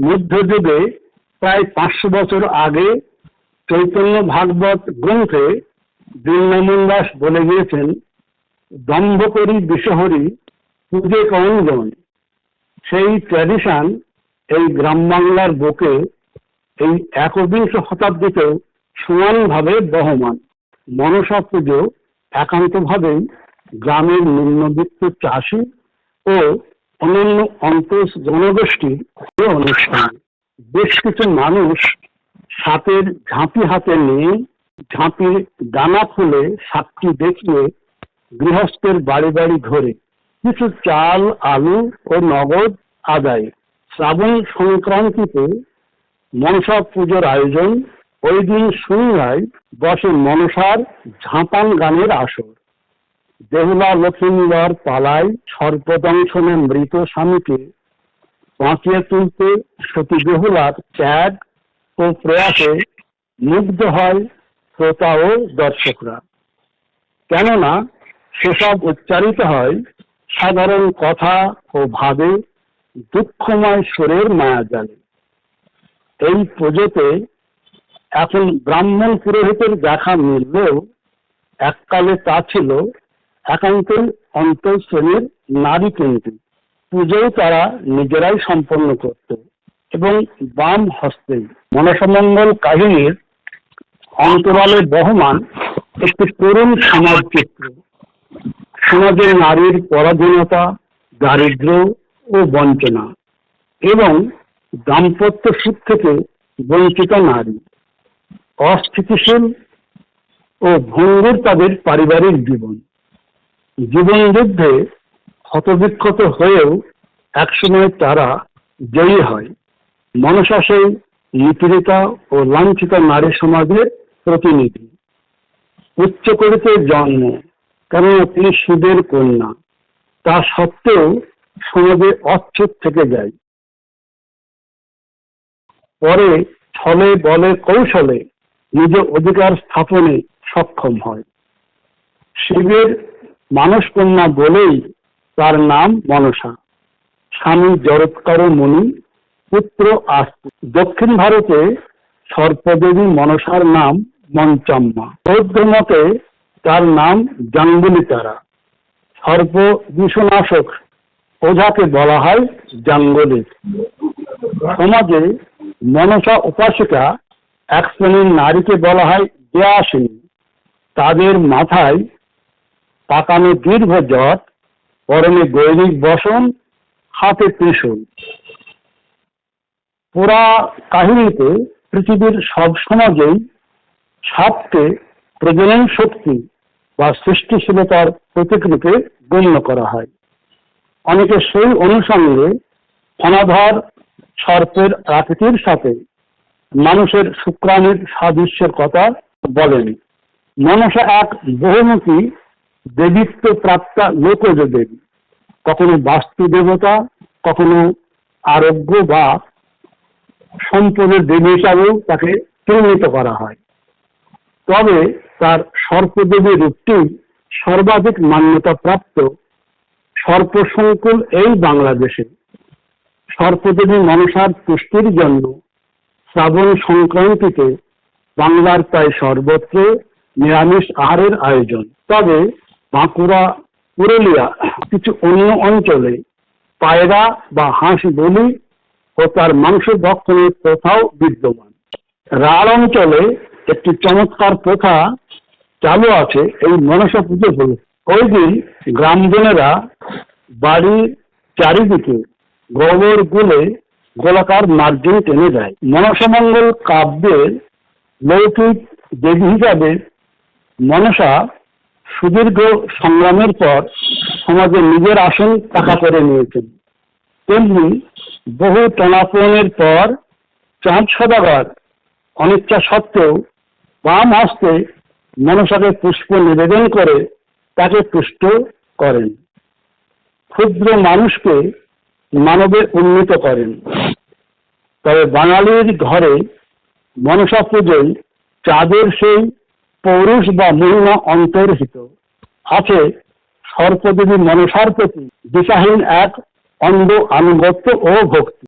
মধ্যযুগে প্রায় পাঁচশো বছর আগে চৈতন্য ভাগবত গ্রন্থে দীননামন দাস বলে গিয়েছেন দম্ভ করি বিষহরি পুজে কৌনজন সেই ট্র্যাডিশন এই গ্রাম বাংলার বুকে এই একবিংশ শতাব্দীতেও সমানভাবে বহমান। মনসা পুজো একান্তভাবেই গ্রামের নিম্নবিত্ত চাষি ও অন্যান্য অন্তঃ জনগোষ্ঠীর অনুষ্ঠান। বেশ কিছু মানুষ সাপের ঝাঁপি হাতে নিয়ে ঝাঁপির ডানা খুলে সাপটি দেখিয়ে গৃহস্থের বাড়ি বাড়ি ঘোরে। কিছু চাল, আলু ও নগদ আদায়। শ্রাবণ সংক্রান্তিতে মনসা পুজোর আয়োজন। ওই দিন সন্ধ্যায় বসে মনসার ঝাঁপান গানের আসর। দেহুলা লক্ষ্মীবার পালায় সর্পদংশনে মৃত স্বামীকে বাঁচিয়ে তুলতে সতী বেহুলার ত্যাগ ও প্রয়াসে মুগ্ধ হয় শ্রোতা ও দর্শকরা। কেননা সেসব উচ্চারিত হয় সাধারণ কথা ও ভাবে দুঃখময় সুরের মায়াজালে। এই পুজোতে এখন ব্রাহ্মণ পুরোহিতের দেখা মিললেও এককালে তা ছিল একান্তই অন্তর শ্রেণির নারী কেন্দ্রিক। পুজোও তারা নিজেরাই সম্পন্ন করত এবং বাম হস্তে মনসমঙ্গল কাহিনীর অন্তরালে বহমান একটি করুণ সমাজ চিত্র সমাজের নারীর পরাধীনতা দারিদ্র্য ও বঞ্চনা এবং দাম্পত্য সুখ থেকে বঞ্চিত নারী। অস্থিতিশীল ও ভঙ্গুর তাদের পারিবারিক জীবন। জীবন যুদ্ধে ক্ষতবিক্ষত হয়েও একসময় তারা জয়ী হয়। মনসা সেই নিপীড়িতা ও লাঞ্ছিত নারী সমাজের প্রতিনিধি। উচ্চ করিতে জন্ম, কেননা তিনি সুদের কন্যা। তা সত্ত্বেও সমাজে অচ্ছুত থেকে যায়। পরে ছলে বলে কৌশলে নিজ অধিকার স্থাপনে সক্ষম হয়। শিবের মানস কন্যা বলেই তার নাম মনসা। স্বামী জরৎকার মুনি, পুত্র আস্ত। দক্ষিণ ভারতে সর্পদেবী মনসার নাম মঞ্চাম্মা। বৌদ্ধ মতে তার নাম জাঙ্গুলি তারা সর্প বিষনাশক ওঝাকে বলা হয় জাঙ্গলিক সমাজে মনসা উপাসিকা এক শ্রেণির নারীকে বলা হয় দেয়াসিনী। তাদের মাথায় পাকানো দীর্ঘ জট, পরনে গৈরিক বসন, হাতে ত্রিশূল। পুরা কাহিনীতে পৃথিবীর সব সমাজেই সাপকে প্রজনন শক্তি বা সৃষ্টিশীলতার প্রতীক রূপে গণ্য করা হয়। অনেকে সেই অনুষঙ্গে অনাধার সর্পের আকৃতির সাথে মানুষের শুক্রাণুর সাদৃশ্যের কথা বলেন। মনসা এক বহুমুখী দেবীত্ব প্রাপ্তা লোকজ দেবী। কখনো বাস্তু দেবতা, কখনো আরোগ্য বা সম্পদের দেবী হিসাবেও তাকে চিহ্নিত করা হয়। তবে তার সর্পদেবী রূপটি সর্বাধিক মান্যতা প্রাপ্ত সর্পসংকুল এই বাংলাদেশে। সর্পদেবী মনসার পুষ্টির জন্য শ্রাবণ সংক্রান্তিতে বাংলার প্রায় সর্বত্র নিরামিষ আহারের আয়োজন। তবে বাঁকুড়া, পুরুলিয়া, কিছু অন্য অঞ্চলে পায়রা বা হাঁস বলি ও তার মাংস ভক্ষণের প্রথাও বিদ্যমান। রাঢ় অঞ্চলে একটি চমৎকার প্রথা চালু আছে এই মনসা পুজো হল। ওই দিন গ্রামজনেরা বাড়ির চারিদিকে গোবর গুলে গোলাকার মার্জিন টেনে দেয়। মনসামঙ্গল কাব্যের লৌকিক দেবী হিসাবে মনসা সুদীর্ঘ সংগ্রামের পর সমাজে নিজের আসন পাকা করে নিয়েছেন। তেমনি বহু টনাপনের পর চাঁদ সদাগর অনিচ্ছা সত্ত্বেও বাম হস্তে মনসাকে পুষ্প নিবেদন করে তাকে পুষ্ট করেন। ক্ষুদ্র মানুষকে মানবে উন্নীত করেন। তবে বাঙালির ঘরে মনসা পুজোয় চাঁদের সেই পৌরুষ বা মহিমা অন্তর্হিত। আছে সর্পদেবী মনসার প্রতি দিশাহীন এক অন্ধ আনুগত্য ও ভক্তি।